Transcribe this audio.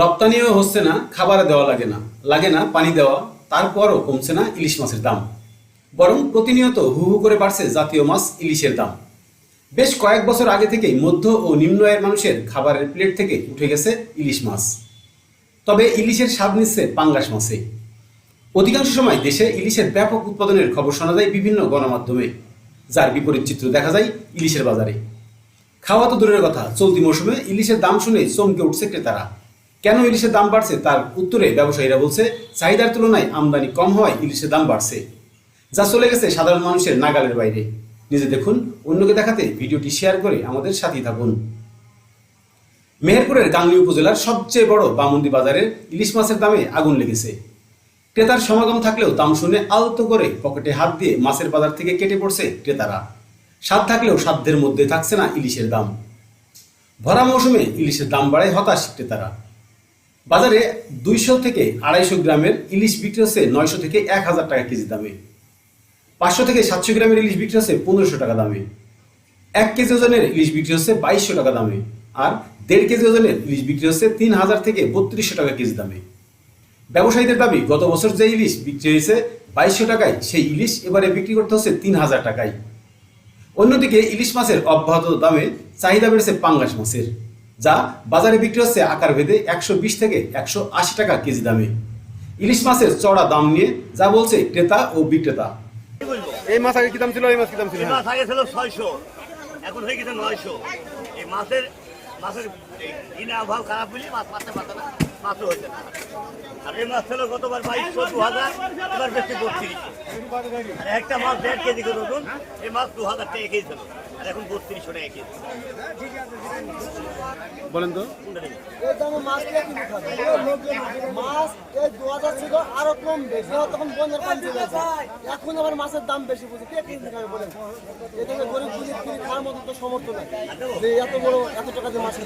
রপ্তানিও হচ্ছে না, খাবারে দেওয়া লাগে না। লাগে না পানি দেওয়া, তারপরও কমছে না ইলিশ মাছের দাম। বরং প্রতিনিয়ত হু হু করে বাড়ছে জাতীয় মাছ ইলিশের দাম। বেশ কয়েক বছর আগে থেকেই মধ্য ও নিম্ন আয়ের মানুষের খাবারের প্লেট থেকে উঠে গেছে ইলিশ মাছ। তবে ইলিশের স্বাদ নিচ্ছে পাঙ্গাস মাছে। অধিকাংশ সময় দেশে ইলিশের ব্যাপক উৎপাদনের খবর শোনা যায় বিভিন্ন গণমাধ্যমে, যার বিপরীত চিত্র দেখা যায় ইলিশের বাজারে। খাওয়া তো দূরের কথা, চলতি মৌসুমে ইলিশের দাম শুনে চমকে উঠছে ক্রেতারা। কেন ইলিশের দাম বাড়ছে তার উত্তরে ব্যবসায়ীরা বলছে, চাহিদার তুলনায় আমদানি কম হওয়ায় ইলিশের দাম বাড়ছে। যা চলে গেছে সাধারণ মানুষের নাগালের বাইরে। নিজে দেখুন, অন্যকে দেখাতে ভিডিওটি শেয়ার করে আমাদের সাথেই থাকুন। মেহেরপুরের গাংনী উপজেলার সবচেয়ে বড় বামন্দি বাজারের ইলিশ মাছের দামে আগুন লেগেছে। ক্রেতার সমাগম থাকলেও দাম শুনে আলতো করে পকেটে হাত দিয়ে মাছের বাজার থেকে কেটে পড়ছে ক্রেতারা। স্বাদ থাকলেও সাধ্যের মধ্যে থাকছে না ইলিশের দাম। ভরা মৌসুমে ইলিশের দাম বাড়ায় হতাশ ক্রেতারা। বাজারে দুইশো থেকে আড়াইশো গ্রামের ইলিশ বিক্রি হচ্ছে নয়শো থেকে এক হাজার টাকা কেজি দামে। পাঁচশো থেকে সাতশো গ্রামের ইলিশ বিক্রি হচ্ছে পনেরোশো টাকা দামে। এক কেজি ওজনের ইলিশ বিক্রি হচ্ছে বাইশশো টাকা দামে আর দেড় কেজি ওজনের ইলিশ বিক্রি হচ্ছে তিন হাজার থেকে বত্রিশশো টাকা কেজি দামে। ব্যবসায়ীদের দাবি গত বছর যে ইলিশ বিক্রি হয়েছে বাইশশো টাকায় সেই ইলিশ এবারে বিক্রি করতে হচ্ছে তিন হাজার টাকায়। অন্যদিকে ইলিশ মাছের অব্যাহত দামে চাহিদা বেড়েছে পাঙ্গাস মাছের যা বাজারে বিক্রি হচ্ছে আকার ভেদে একশো বিশ থেকে একশো আশি টাকা কেজি দামে। ইলিশ মাছের চড়া দাম নিয়ে যা বলছে ক্রেতা ও বিক্রেতা। এই মাছ আগে কি দাম ছিল? এই মাছ কি দাম ছিল? এই মাছ আগে ছিল ছয়শো এখন হয়ে গেছে নয়শো। এই মাছের মাছের এই অভাব খারাপ হলে মাছ মারতে পারতে না। মাছও হচ্ছে না। আর এই মাছ ছিল গতবার বাইশশো দু হাজার এবার বেশি বত্রিশশো আর একটা মাছ দেড় কেজি করে ওজন এই মাছ দু হাজার টাকা কেজি ছিল আর এখন বত্রিশশো টাকা কেজি। বলেন তো। মাছ মাছ এই দু হাজার ছিল আরও কম বেশি তখন বন্যার পানি চলে আসে এখন আবার মাছের দাম বেশি বুঝি কে কিনে খাবে বলেন? এখানে গরিব বুঝি খাওয়ার মতো তো সমর্থ নাই। যে এত বড় এত টাকা দিয়ে মাছ